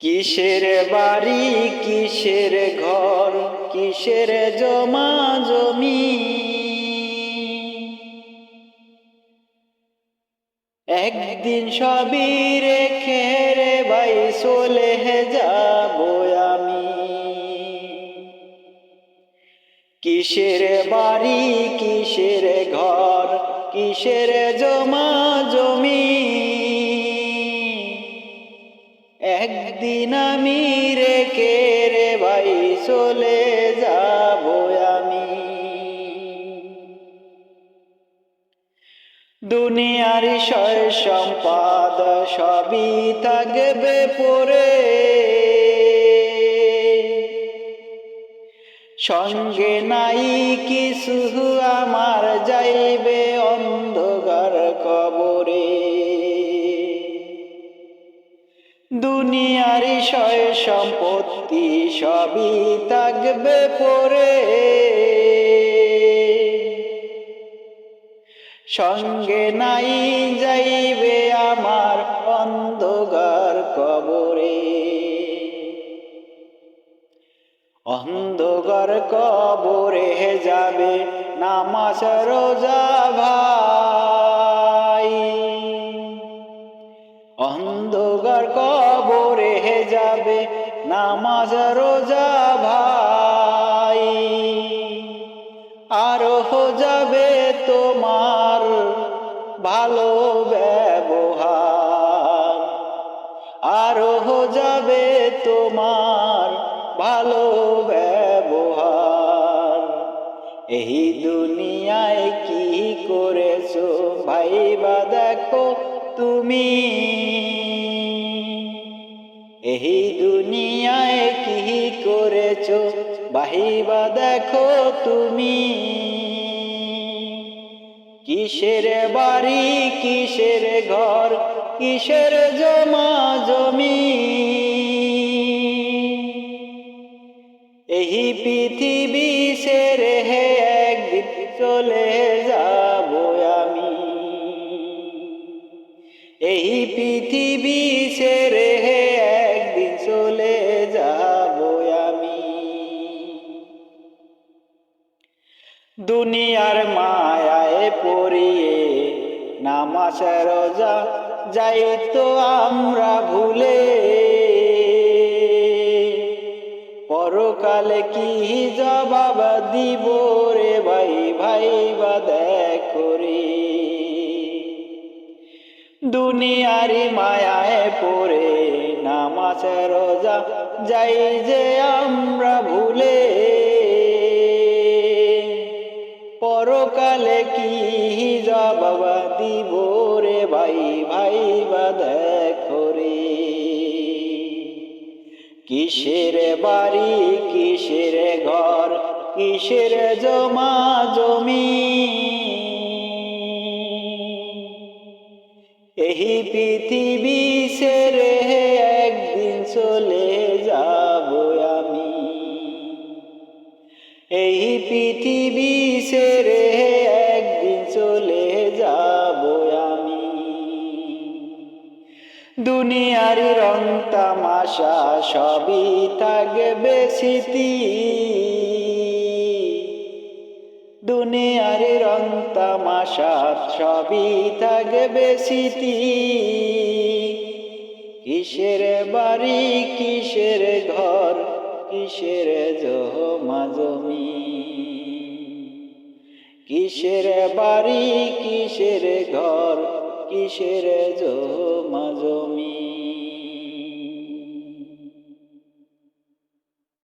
কিসের বাড়ি, কিসের ঘর, কিসের জমা জমি? একদিন সবই রেখে রে ভাই, চলে যাব আমি। কিসের বাড়ি, কিসের ঘর, কিসের জমা জমি? একদিন আমি রেখে রে ভাই, চলে যাব আমি। দুনিয়ার সয় সম্পাদ সবই থাকবে পরে। সঙ্গে নাই কিছু, আমার যাইবে অন্ধকার কবরে। দুনিয়ার সয় সম্পত্তি সবই থাকবে পরে। সঙ্গে নাই যাইবে আমার অন্ধকার কবরে। অন্ধকার কবরে যাবে নামাজ রোজা ভাই। অন্ধকার কবরে যাবে নামাজ রোজা ভাই। আরও যাবে তোমার ভালো ব্যবহার। আরও যাবে তোমার ভালো ব্যবহার। এই দুনিয়ায় কি করেছ ভাই বা দেখো তুমি। এই দুনিয়ায় কি করেছ? বাহিবা দেখো তুমি। কিসের বাড়ি, কিসের ঘর, কিসের জমা জমি? এই পৃথিবী সেরে একদিন চলে যাব আমি। এই পৃথিবী সেরে একদিন দুনিয়ার মায়ায় পড়িয়ে নামাজ রোজা যাই তো আমরা ভুলে। পরকালে কি জবাব দিব রে ভাই? ভাই বা দেখো রে। দুনিয়ারি মায়ায় পড়ে নামাজ রোজা যাই যে আমরা ভুলে। কি জবাব দিব রে ভাই? ভাই বা দেখো রে। কিসের বাড়ি, কিসের ঘর, কিসের জমা জমি? এই পৃথিবী সেরে একদিন চলে যাব আমি। এই পৃথিবী দুনিয়ার রং তামাশা সবই থাকবে স্মৃতি। দুনিয়ার রং তামাশা সবই থাকবে স্মৃতি। কিসের বাড়ি, কিসের ঘর, কিসের জমা জমি? কিসের বাড়ি, কিসের ঘর কিসের জমাজমি